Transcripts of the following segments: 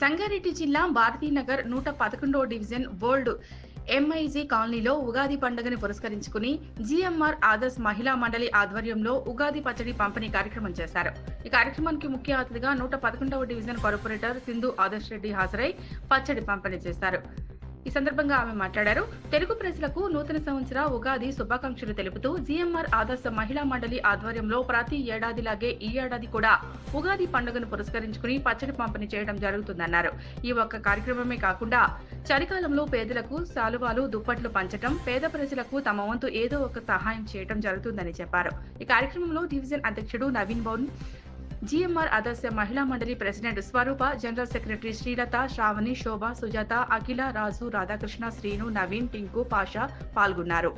సంగారెడ్డి జిల్లా భారతీనగర్ నూట పదకొండవ డివిజన్ బోల్డ్ ఎంఐజీ కాలనీలో ఉగాది పండుగని పురస్కరించుకుని జిఎంఆర్ ఆదర్శ్ మహిళా మండలి ఆధ్వర్యంలో ఉగాది పచ్చడి పంపిణీ కార్యక్రమం చేశారు. ఈ కార్యక్రమానికి ముఖ్య అతిథిగా నూట పదకొండవ డివిజన్ కార్పొరేటర్ సింధు ఆదర్శ్ రెడ్డి హాజరై పచ్చడి పంపిణీ చేశారు. ఈ సందర్భంగా ఆమె మాట్లాడారు. తెలుగు ప్రజలకు నూతన సంవత్సర ఉగాది శుభాకాంక్షలు తెలుపుతూ జిఎంఆర్ ఆదర్శ మహిళా మండలి ఆధ్వర్యంలో ప్రతి ఏడాదిలాగే ఈ ఏడాది కూడా ఉగాది పండుగను పురస్కరించుకుని పచ్చడి పంపిణీ చేయడం జరుగుతుందన్నారు. ఈ ఒక్క కార్యక్రమమే కాకుండా చలికాలంలో పేదలకు శాలువాలు దుప్పట్లు పంచడం పేద ప్రజలకు తమ వంతు ఏదో ఒక సహాయం చేయడం జరుగుతుందని చెప్పారు. ఈ కార్యక్రమంలో డివిజన్ అధ్యక్షుడు Naveen బౌన్ GMR Adarsha Mahila Mandali president Swaroopa general secretary Srilatha Sravani Shobha Sujatha Akhila Raju Radhakrishna Srinu Naveen Tinku Pasha పాల్గొన్నారు.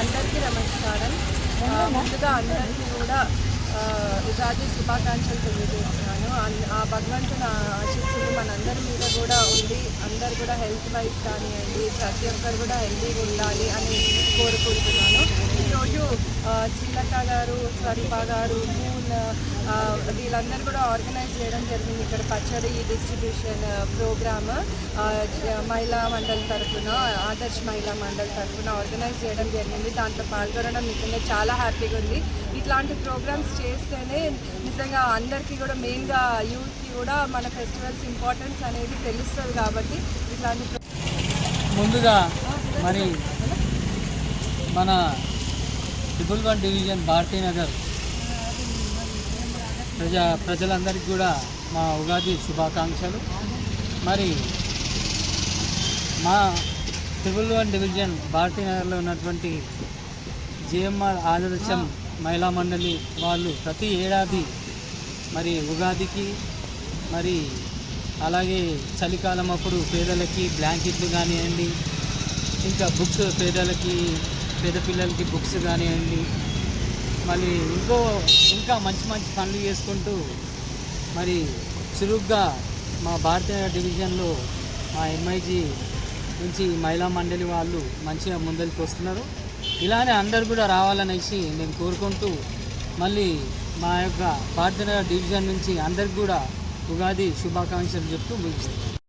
అందరికీ నమస్కారం. ముందుగా అందరికీ కూడా ఉగాది శుభాకాంక్షలు తెలియజేస్తున్నాను. ఆ భగవంతుని ఆశిస్తులు మనందరి మీద కూడా అందరు కూడా హెల్త్ వైజ్ కానివ్వండి ప్రతి ఒక్కరు కూడా హెల్తీగా ఉండాలి అని కోరుకుంటున్నాను. ఈరోజు చిల్లక్క గారు స్వరూప గారు మూన్ వీళ్ళందరూ కూడా ఆర్గనైజ్ చేయడం జరిగింది. ఇక్కడ పచ్చడి డిస్ట్రిబ్యూషన్ ప్రోగ్రామ్ మహిళా మండలి తరఫున ఆదర్శ్ మహిళా మండలి తరఫున ఆర్గనైజ్ చేయడం జరిగింది. దాంట్లో పాల్గొనడం నిజంగా చాలా హ్యాపీగా ఉంది. ఇట్లాంటి ప్రోగ్రామ్స్ చేస్తేనే నిజంగా అందరికీ కూడా మెయిన్గా యూత్కి కూడా మన ఫెస్టివల్స్ ఇంపార్టెన్స్ అనేది తెలుస్తుంది కాబట్టి ఇట్లాంటి ముందుగా మరి మన ట్రిపుల్ వన్ డివిజన్ భారతీనగర్ ప్రజా ప్రజలందరికీ కూడా మా ఉగాది శుభాకాంక్షలు. మరి మా ట్రిపుల్ వన్ డివిజన్ భారతీనగర్లో ఉన్నటువంటి జిఎంఆర్ ఆదర్శం మహిళా మండలి వాళ్ళు ప్రతి ఏడాది మరి ఉగాదికి మరి అలాగే చలికాలం అప్పుడు పేదలకి బ్లాంకెట్లు కానివ్వండి ఇంకా బుక్స్ పేదలకి పేద పిల్లలకి బుక్స్ కానివ్వండి మళ్ళీ ఇంకో ఇంకా మంచి మంచి పనులు చేసుకుంటూ మరి చురుగ్గా మా భారతీయ డివిజన్లో మా ఎంఐజీ నుంచి మహిళా మండలి వాళ్ళు మంచిగా ముందరికి వస్తున్నారు. ఇలానే అందరు కూడా రావాలనేసి నేను కోరుకుంటూ మళ్ళీ మా యొక్క పార్థనగర్ డివిజన్ నుంచి అందరికి కూడా ఉగాది శుభాకాంక్షలు చెప్తూ ముగిస్తాను.